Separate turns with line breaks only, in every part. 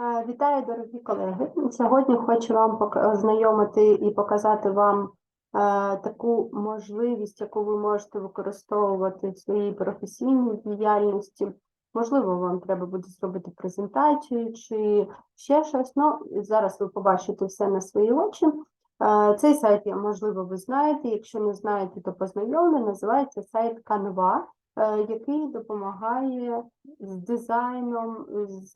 Е, Вітаю, дорогі колеги. Сьогодні хочу вам ознайомити і показати вам е, таку можливість, яку ви можете використовувати в своїй професійній діяльності. Можливо, вам треба буде зробити презентацію чи ще щось. Ну, зараз ви побачите все на свої очі. Е, Цей сайт, можливо, ви знаєте. Якщо не знаєте, то познайомлю. Називається сайт Canva, який допомагає з дизайном, з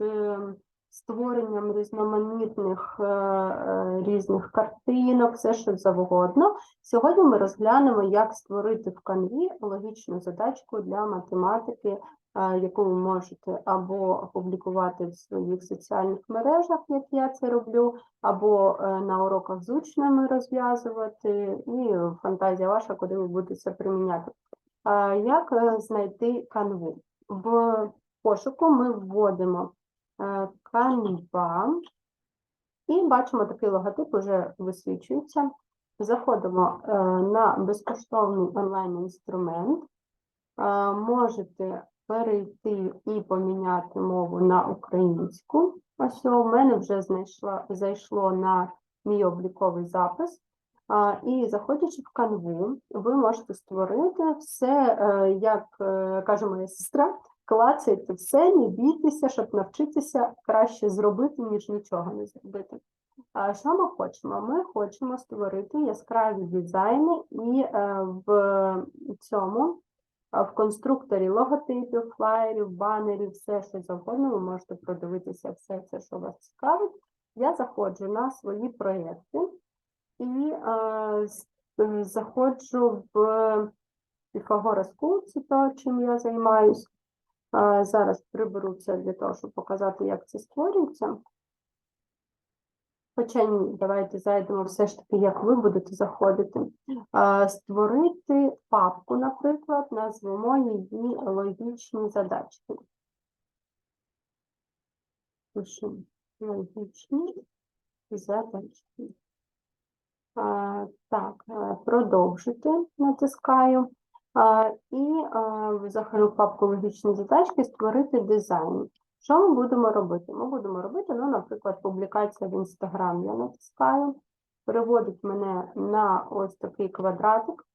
створенням різноманітних е, е, різних картинок, все що завгодно. Сьогодні ми розглянемо, як створити в Canvі логічну задачку для математики, е, яку ви можете або опублікувати в своїх соціальних мережах, як я це роблю, або на уроках з учнями розв'язувати, і фантазія ваша, куди ви будете це приміняти. Як знайти канву? В пошуку ми вводимо Canva і бачимо такий логотип, вже висвічується. Заходимо е, на безкоштовний онлайн-інструмент. Е, Можете перейти і поміняти мову на українську. Ось у мене вже знайшла, зайшло на мій обліковий запис. І заходячи в канву, ви можете створити все, е, як е, каже моя сестра, клацайте все, не бійтеся, щоб навчитися краще зробити, ніж нічого не зробити. А що ми хочемо? Ми хочемо створити яскраві дизайни і е, в цьому, в конструкторі логотипів, флаєрів, банерів, все, що завгодно, ви можете продивитися все це, що вас цікавить. Я заходжу на свої проєкти і е, заходжу в Pythagoras School, це то, чим я займаюсь. Зараз приберу це для того, щоб показати, як це створюється. Хоча ні, давайте зайдемо все ж таки, як ви будете заходити. Створити папку, наприклад, назвемо її логічні задачки. Пишемо логічні задачки. Так, е, продовжити натискаю. І а, заходжу папку логічні задачки, створити дизайн. Що ми будемо робити? Ми будемо робити, ну, наприклад, публікація в Інстаграм. Я натискаю, переводить мене на ось такий квадратик.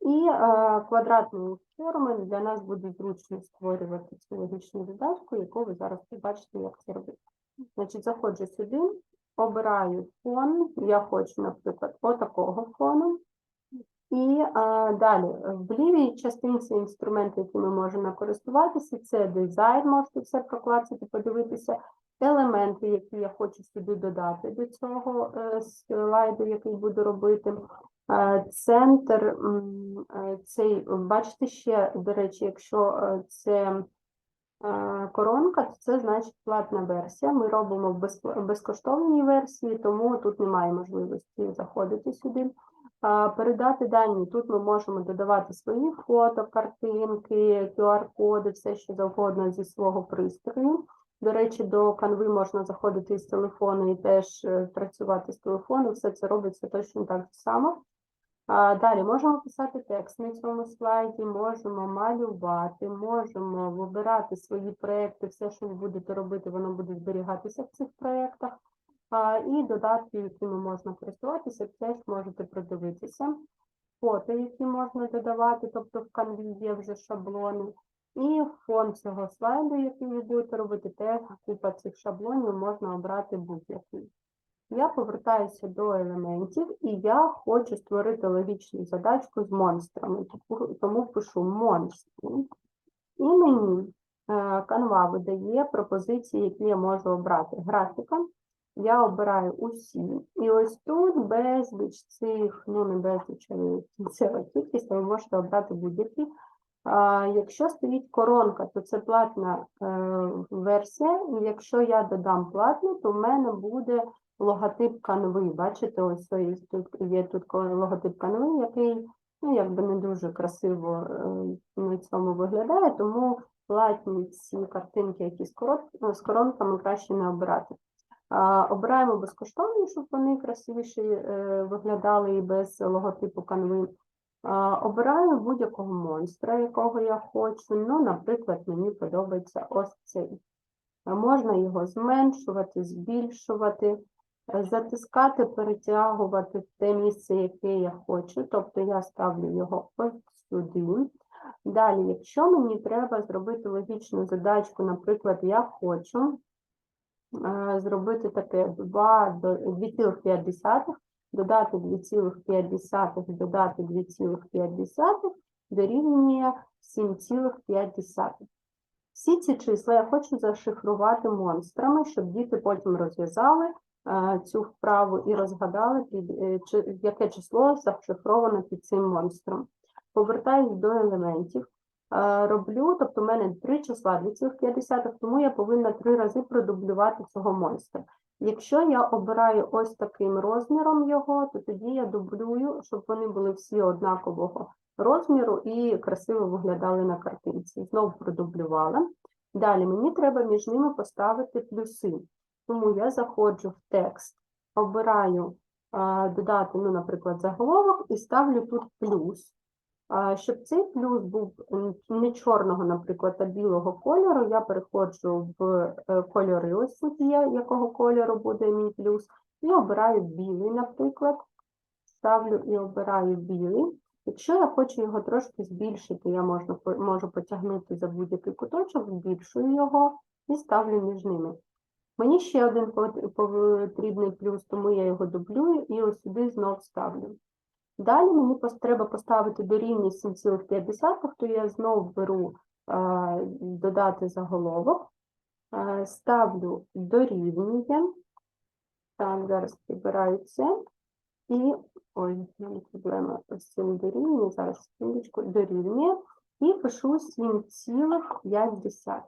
І е, квадратною форми для нас буде зручно створювати цю логічну задачку, яку ви зараз побачите, як це робити. Значить, заходжу сюди, обираю фон. Я хочу, наприклад, отакого фону. І е, далі в лівій частинці інструменти, які ми можемо користуватися, це дизайн, можете все проклацати, подивитися, елементи, які я хочу сюди додати до цього е, слайду, який буду робити. Е, Центр, е, цей, бачите ще, до речі, якщо це коронка, то це значить платна версія. Ми робимо в безкоштовній версії, тому тут немає можливості заходити сюди. Передати дані. Тут ми можемо додавати свої фото, картинки, QR-коди, все що завгодно зі свого пристрою. До речі, до канви можна заходити з телефону і теж е, працювати з телефону. Все це робиться точно так само. Далі можемо писати текст на цьому слайді, можемо малювати, можемо вибирати свої проекти, все, що ви будете робити, воно буде зберігатися в цих проєктах. І додатки, якими можна користуватися, теж можете продивитися. Фото, які можна додавати, тобто в Canvі є вже шаблони. І фон цього слайду, який ви будете робити, теж купа цих шаблонів можна обрати будь-який. Я повертаюся до елементів, і я хочу створити логічну задачку з монстрами, тому- пишу монстри. І мені е, Canva видає пропозиції, які я можу обрати. Графіка. Я обираю усі. І ось тут безліч цих, ну не безліч, але кінцева кількість, ви можете обрати будь-які. Якщо стоїть коронка, то це платна е, версія. І якщо я додам платну, то в мене буде логотип канви. Бачите, ось тут є тут логотип канви, який ну, якби не дуже красиво е, на цьому виглядає, тому платні ці картинки, які з, коронками краще не обирати. Обираємо безкоштовні, щоб вони красивіше виглядали і без логотипу канви. Обираю будь-якого монстра, якого я хочу. Ну, наприклад, мені подобається ось цей. Можна його зменшувати, збільшувати, е, затискати, перетягувати в те місце, яке я хочу. Тобто я ставлю його ось сюди. Далі, якщо мені треба зробити логічну задачку, наприклад, я хочу зробити таке 2 до 2,5, додати 2,5, додати 2,5 дорівнює 7,5. Всі ці числа я хочу зашифрувати монстрами, щоб діти потім розв'язали е, цю вправу і розгадали, під, е, чи- яке число зашифровано під цим монстром. Повертаюсь до елементів. Е, Роблю, тобто в мене три числа 2,5, тому я повинна три рази продублювати цього монстра. Якщо я обираю ось таким розміром його, то тоді я дублюю, щоб вони були всі однакового розміру і красиво виглядали на картинці. Знову продублювала. Далі мені треба між ними поставити плюси. Тому я заходжу в текст, обираю а, додати, ну, наприклад, заголовок і ставлю тут плюс. Щоб цей плюс був не чорного, наприклад, а білого кольору, я переходжу в е, кольори, ось якого кольору буде мій плюс, і обираю білий, наприклад. Ставлю і обираю білий. Якщо я хочу його трошки збільшити, я можна, можу потягнути за будь-який куточок, збільшую його і ставлю між ними. Мені ще один потрібний плюс, тому я його дублюю і ось сюди знов ставлю. Далі мені треба поставити дорівнює 7,5, то я знову беру додати заголовок, ставлю дорівнює, так, зараз прибираю це, і, ой, проблема з цим дорівнює, зараз секундочку, дорівнює, і пишу 7,5.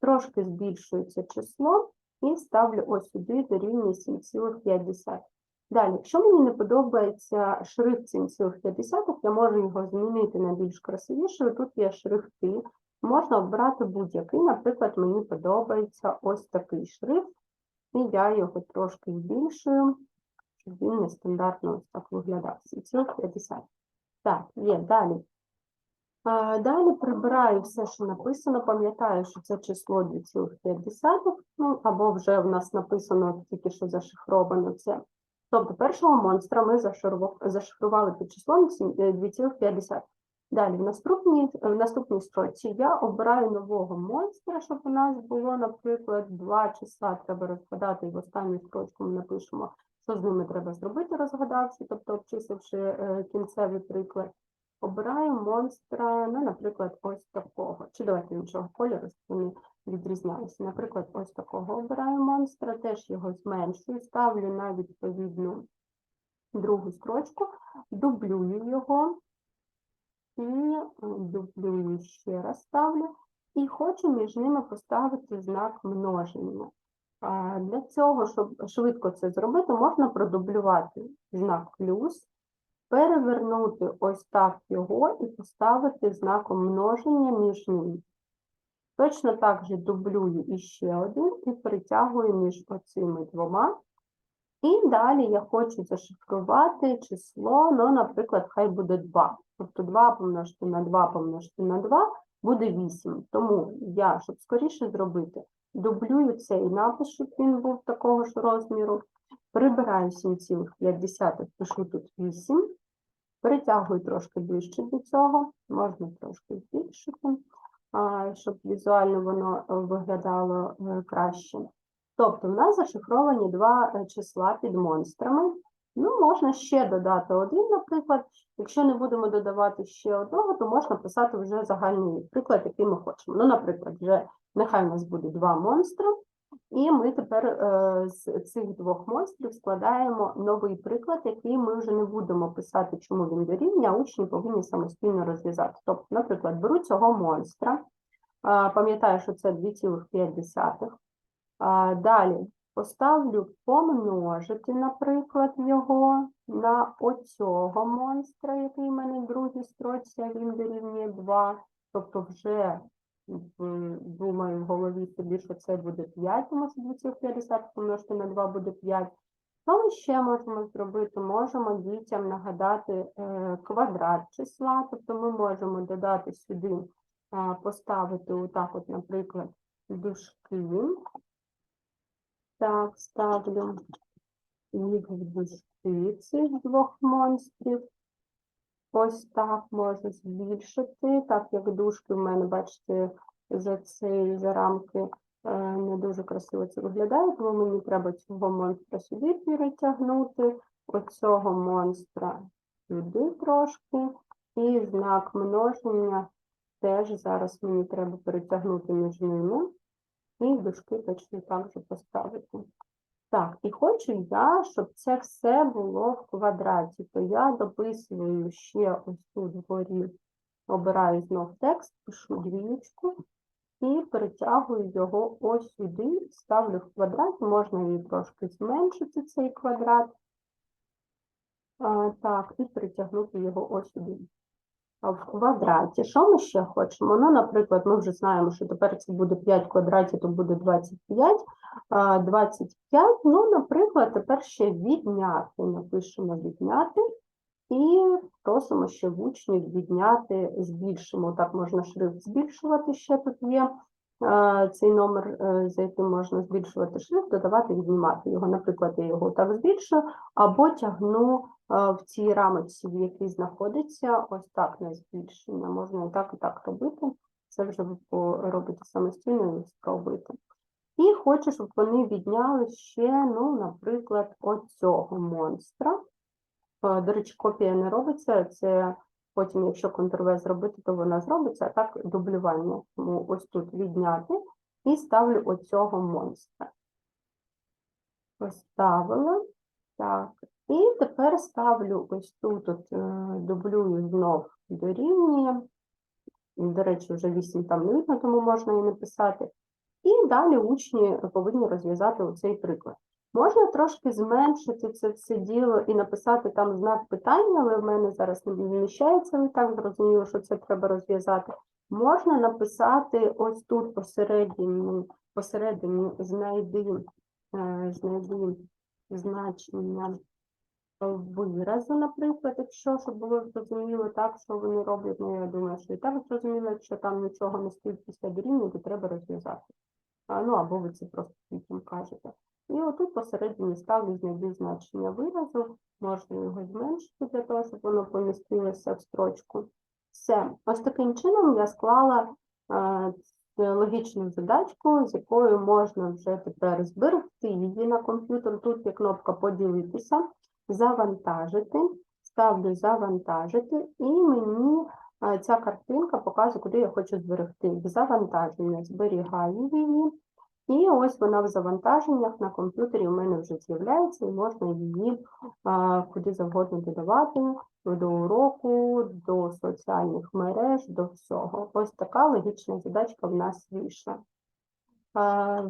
Трошки збільшую це число і ставлю ось сюди дорівнює 7,5. Далі, якщо мені не подобається шрифт 7,5, я можу його змінити на більш красивіший. Тут є шрифти. Можна обрати будь-який. Наприклад, мені подобається ось такий шрифт, і я його трошки збільшую, щоб він нестандартно ось так виглядав. 7,50. Так, є, далі. Далі прибираю все, що написано. Пам'ятаю, що це число 2,5, ну, або вже в нас написано тільки що зашифровано це. Тобто першого монстра ми зашифрували під числом сім- е, 2,5. Далі, в наступній, в наступній строці я обираю нового монстра, щоб у нас було, наприклад, два числа треба розгадати, і в останню строчку ми напишемо, що з ними треба зробити, розгадавши, тобто обчисливши е, кінцевий приклад. Обираю монстра, ну, наприклад, ось такого. Чи давайте іншого кольору, відрізнялися. Наприклад, ось такого обираю монстра, теж його зменшую, ставлю на відповідну другу строчку, дублюю його і е, дублюю ще раз ставлю. І хочу між ними поставити знак множення. Для цього, щоб швидко це зробити, можна продублювати знак плюс, перевернути ось так його і поставити знаком множення між ними. Точно так же дублюю іще один і притягую між оцими двома. І далі я хочу зашифрувати число, ну, наприклад, хай буде 2. Тобто 2 помножити на 2 помножити на 2 буде 8. Тому я, щоб скоріше зробити, дублюю цей напис, щоб він був такого ж розміру. Прибираю 7,5, пишу тут 8. Перетягую трошки ближче до цього, можна трошки збільшити, щоб візуально воно е, виглядало е, краще. Тобто в нас зашифровані два е, числа під монстрами. Ну, можна ще додати один, наприклад. Якщо не будемо додавати ще одного, то можна писати вже загальний приклад, який ми хочемо. Ну, наприклад, вже нехай у нас буде два монстри, і ми тепер е, з цих двох монстрів складаємо новий приклад, який ми вже не будемо писати, чому він дорівнює, а учні повинні самостійно розв'язати. Тобто, наприклад, беру цього монстра, пам'ятаю, що це 2,5. Далі поставлю помножити, наприклад, його на оцього монстра, який в мене в другій строчці, а він дорівнює 2. Тобто вже думаю в голові собі, що це буде 5, тому що 2,50 помножити на 2 буде 5. Що ми ще можемо зробити? Можемо дітям нагадати е, квадрат числа, тобто ми можемо додати сюди, поставити отак, от, наприклад, дужки. Так, ставлю їх в дужки цих двох монстрів. Ось так можу збільшити, так як дужки в мене, бачите, за цієї за рамки е, не дуже красиво це виглядає, тому мені треба цього монстра сюди перетягнути, оцього монстра сюди трошки, і знак множення теж зараз мені треба перетягнути між ними, і дужки точно так же поставити. Так, і хочу я, щоб це все було в квадраті, то я дописую ще ось тут вгорі, обираю знов текст, пишу двічку і перетягую його ось сюди, ставлю в квадрат, можна її трошки зменшити, цей квадрат. А, так, і перетягнути його ось сюди. В квадраті, що ми ще хочемо? Ну, наприклад, ми вже знаємо, що тепер це буде 5 квадратів, то буде 25. А, 25, ну, наприклад, тепер ще відняти. Напишемо відняти і просимо ще в учнів відняти, збільшимо. Так, можна шрифт збільшувати, ще тут є цей номер, е, за яким можна збільшувати шрифт, додавати, віднімати його. Наприклад, я його так збільшую, або тягну в цій рамочці, в якій знаходиться, ось так на збільшення. Можна і так, і так робити. Це вже ви робите самостійно і спробуйте. І хочу, щоб вони відняли ще, ну, наприклад, оцього монстра. Е, До речі, копія не робиться, це потім, якщо Ctrl-V зробити, то вона зробиться, а так дублювання. Тому ось тут відняти і ставлю оцього монстра. Поставила. Так. І тепер ставлю ось тут, от, е, дублюю знов дорівнює. До речі, вже 8 там не видно, тому можна і написати. І далі учні повинні розв'язати оцей приклад. Можна трошки зменшити це все діло і написати там знак питання, але в мене зараз не вміщається, ви так зрозуміло, що це треба розв'язати. Можна написати ось тут посередині, посередині знайди, е, знайди значення виразу, наприклад, якщо щоб було зрозуміло так, що вони роблять, ну я думаю, що і так зрозуміло, якщо там нічого не стоїть після дорівнює, то треба розв'язати. Ну, або ви це просто потім кажете. І отут посередині ставлю знайди значення виразу, можна його зменшити для того, щоб воно помістилося в строчку. Все. Ось таким чином я склала е, логічну задачку, з якою можна вже тепер зберегти її на комп'ютер. Тут є кнопка поділитися, завантажити, ставлю завантажити, і мені е, ця картинка показує, куди я хочу зберегти. Завантаження зберігаю її. І ось вона в завантаженнях на комп'ютері у мене вже з'являється, і можна її а, куди завгодно додавати, до уроку, до соціальних мереж, до всього. Ось така логічна задачка в нас вийшла.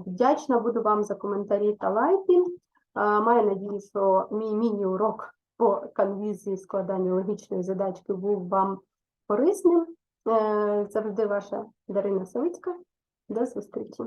Вдячна буду вам за коментарі та лайки. А, маю надію, що мій міні-урок по конвізії складання логічної задачки був вам корисним. Е, Завжди ваша Дарина Савицька. До зустрічі!